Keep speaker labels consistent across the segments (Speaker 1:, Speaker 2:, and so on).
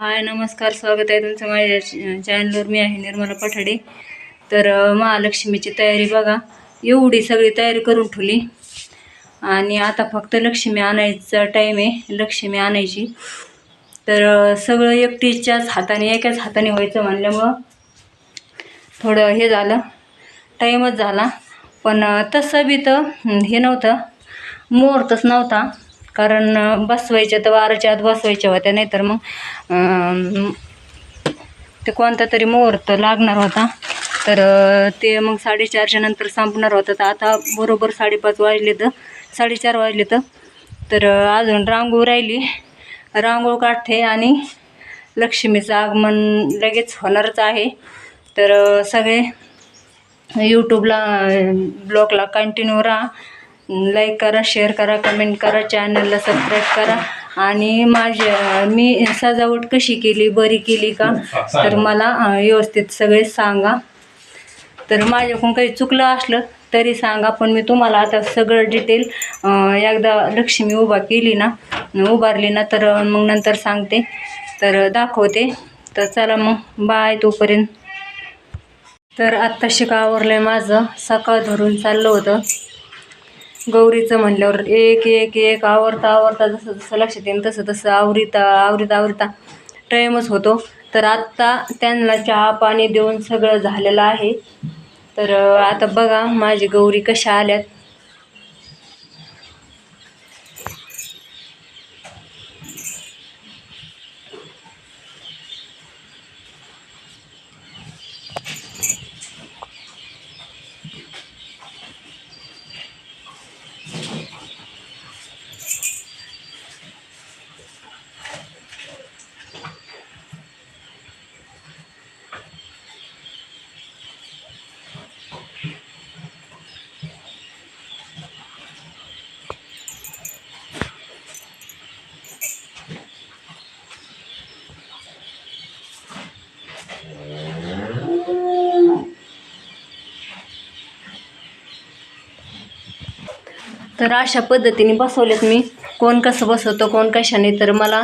Speaker 1: हाय नमस्कार स्वागत आहे तुमचं माझ्या चॅनलवर. मी आहे निर्मला पठाडे. तर महालक्ष्मीची तयारी बघा. एवढी सगळी तयारी करून ठेवली. आणि आता फक्त लक्ष्मी आणायचा टाईम आहे. लक्ष्मी आणायची. तर सगळं एकटीच्याच हाताने एकाच हाताने व्हायचं म्हणल्यामुळं थोडं हे झालं. टाईमच झाला. पण तसं बी तर हे नव्हतं. मुहूर्तच नव्हता. कारण बसवायच्या तर वाराच्या आत बसवायच्या होत्या नाहीतर मग ते कोणता तरी मुहूर्त लागणार होता. तर ते मग साडेचारच्या नंतर संपणार होतं. तर आता बरोबर साडेपाच वाजले तर साडेचार वाजले तर तर अजून रांगोळ राहिली. रांगोळ काढते आणि लक्ष्मीचं आगमन लगेच होणारच आहे. तर सगळे यूट्यूबला ब्लॉगला कंटिन्यू राहा. लाईक करा शेअर करा कमेंट करा चॅनलला सबस्क्राईब करा. आणि माझ्या मी सजावट कशी केली बरी केली का? तर मला व्यवस्थित सगळे सांगा. तर माझ्याकडून काही चुकलं असलं तरी सांगा पण मी तुम्हाला आता सगळं डिटेल एकदा लक्ष्मी उभा केली ना उभारली ना तर मग नंतर सांगते. तर दाखवते. तर चला मग बाय तोपर्यंत. तर आत्ताशी का आवरलं आहे माझं? सकाळ धरून चाललं होतं. गौरीचं म्हणल्यावर एक एक एक आवरता आवरता जसं जसं लक्षात येईल तसं तसं आवरीता आवरीता आवरीता टाईमच होतो. तर आत्ता त्यांना चहा पाणी देऊन सगळं झालेलं आहे. तर आता बघा माझी गौरी कशा आल्यात. तर अशा पद्धतीने बसवलेत मी. कोण कसं बसवतो कोण कशाने तर मला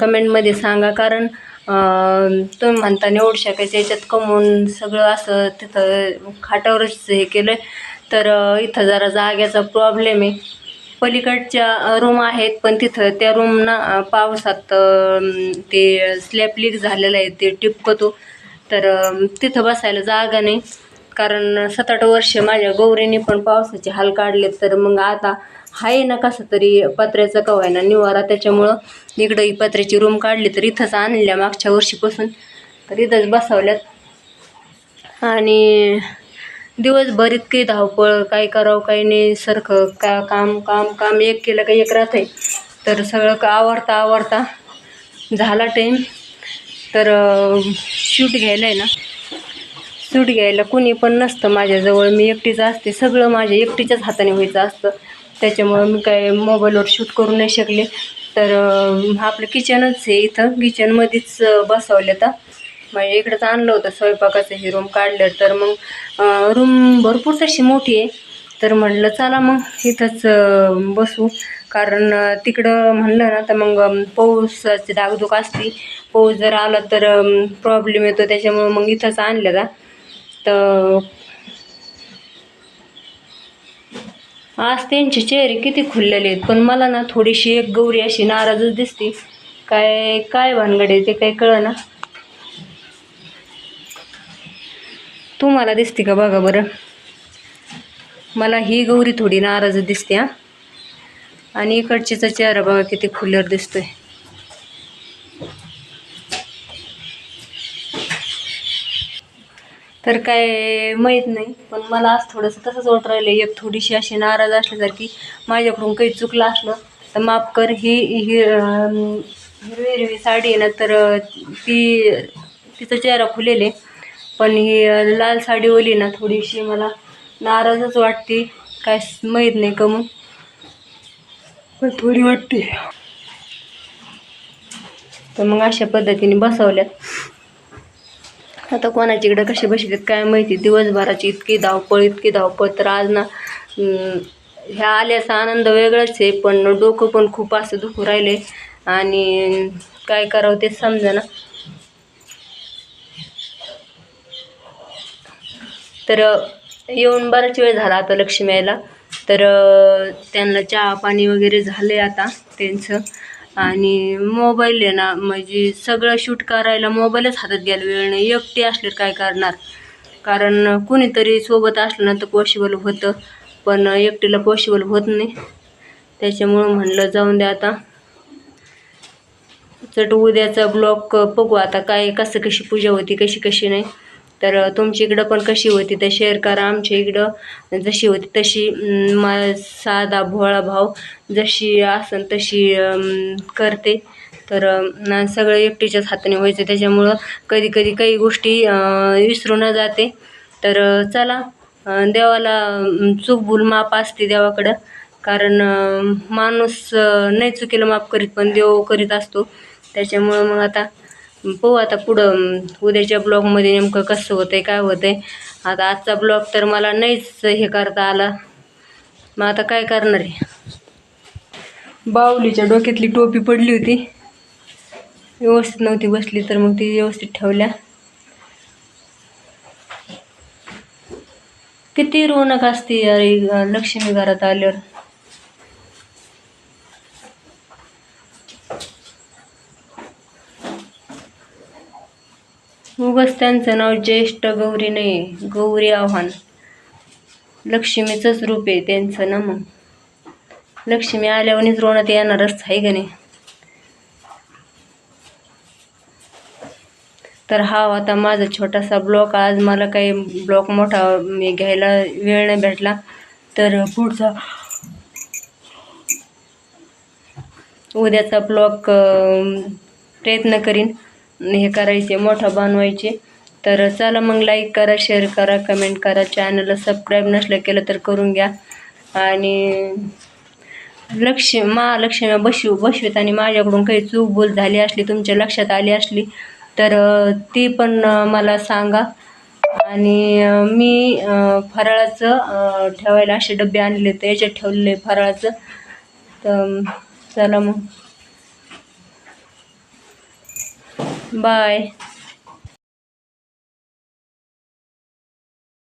Speaker 1: कमेंटमध्ये सांगा. कारण तुम्ही म्हणता निवडू शकायचं याच्यात कमवून सगळं असं तिथं खाटावरच हे केलं तर इथं जरा जाग्याचा प्रॉब्लेम आहे. पलीकडच्या रूम आहेत पण तिथं त्या रूमना पावसात ते स्लॅब लीक झालेलं आहे ते टिपकतो. तर तिथं बसायला जागा नाही. कारण सात आठ वर्ष माझ्या गौरीने पण पावसाचे हाल काढले तर मग आता आहे ना कसं तरी पत्र्याचं कवाय ना निवारा. त्याच्यामुळं इकडं ही पत्र्याची रूम काढली तर इथंच आणल्या मागच्या वर्षीपासून. तर इथंच बसवल्यात. आणि दिवसभर इतकी धावपळ काय करावं काही नाही सारखं का काम काम काम एक केलं का एक राहतंय तर सगळं का आवडता आवडता झाला टाईम तर शूट घ्यायला आहे ना. सूट घ्यायला कुणी पण नसतं माझ्याजवळ. मी एकटीच असते. सगळं माझ्या एकटीच्याच हाताने व्हायचं असतं. त्याच्यामुळं मी काय मोबाईलवर शूट करू नाही शकले. तर आपलं किचनच आहे इथं. किचनमध्येच बसवलं तर म्हणजे इकडंच आणलं होतं स्वयंपाकाचं. हे रूम काढलं तर मग रूम भरपूर तशी मोठी आहे. तर म्हटलं चला मग इथंच बसू. कारण तिकडं म्हणलं ना तर मग पाऊसाची डागदुग असती. पाऊस जर आला तर प्रॉब्लेम येतो. त्याच्यामुळं मग इथंच आणलं का तर आज त्यांचे चेहरे किती खुललेले आहेत. पण मला ना थोडीशी एक गौरी अशी नाराजच दिसते. काय काय भानगड आहे ते काय कळना. तुम्हाला दिसते का बघा बरं? मला ही गौरी थोडी नाराज दिसते हां. आणि इकडचीचा चेहरा बघा किती खुल्लर दिसतोय. तर काय माहीत नाही पण मला आज थोडंसं तसंच वाटत राहिलं एक थोडीशी अशी नाराज असल्यासारखी माझ्याकडून काही चुकलं असलं तर माफ कर. ही ही हिरवी हिरवी साडी आहे ना तर ती तिचा चेहरा खुलेले पण ही लाल साडी ओली ना थोडीशी मला नाराजच वाटते. काय माहीत नाही का मग पण थोडी वाटते. तर मग अशा पद्धतीने बसवल्यात. आता कोणाच्या इकडं कसे बसलेत काय माहिती? दिवसभराची इतकी धावपळ इतकी धावपळ. तर आज ना ह्या आल्याचा आनंद वेगळाच आहे पण डोकं पण खूप असं दुखू राहिले आणि काय करावं ते समजा तर येऊन बराच वेळ झाला आता लक्ष्मी यायला तर त्यांना चहा पाणी वगैरे झाले आता त्यांचं. आणि मोबाईल आहे ना म्हणजे सगळं शूट करायला मोबाईलच हातात घ्यायला वेळ नाही. एकटी असले काय करणार? कारण कुणीतरी सोबत असलं ना तर पॉसिबल होतं पण एकटीला पॉसिबल होत नाही. त्याच्यामुळं म्हणलं जाऊन द्या आता. चट उद्याचा ब्लॉक बघू आता काय कसं कशी पूजा होती कशी कशी नाही. तर तुमच्या इकडं पण कशी होती? तर शेअर करा आमच्या इकडं जशी होती तशी मा साधा भोळा भाव जशी असन तशी करते. तर सगळं एकटीच्याच हाताने व्हायचं. त्याच्यामुळं कधी कधी काही गोष्टी विसरू न जाते. तर चला देवाला चूक भूल माप असते देवाकडं. कारण माणूस नाही चुकीला माफ करीत पण देव करीत असतो. त्याच्यामुळं मग आता पाहू आता पुढं उद्याच्या ब्लॉगमध्ये नेमकं कसं होतंय काय होतंय. आता आजचा ब्लॉग तर मला नाहीच हे करता आला. मग आता काय करणार आहे? बाहुलीच्या डोक्यातली टोपी पडली होती. व्यवस्थित नव्हती बसली तर मग ती व्यवस्थित ठेवल्या. किती रोनक असते अरे लक्ष्मी घरात आल्यावर. उगाच त्यांचं नाव ज्येष्ठ गौरी नाही गौरी आव्हान. लक्ष्मीचंच रूप आहे त्यांचं ना मग लक्ष्मी आल्यावरच रोणात येणारच आहे का नाही? तर हा हो आता माझा छोटासा ब्लॉक आज मला काही ब्लॉक मोठा मी घ्यायला वेळ नाही भेटला. तर पुढचा उद्याचा ब्लॉक प्रयत्न करीन. हे करायचे मोठा बनवायचे. तर चला मग लाईक करा शेअर करा कमेंट करा. चॅनलला सबस्क्राईब नसलं केलं तर करून घ्या. आणि लक्ष्मी महालक्ष्मी बसू बसवीत आणि माझ्याकडून काही चूक भूल झाली असली तुमच्या लक्षात आली असली तर ती पण मला सांगा. आणि मी फराळाचं ठेवायला असे डबे आणले तर याच्यात ठेवलेले फराळाचं. तर चला मग. बाय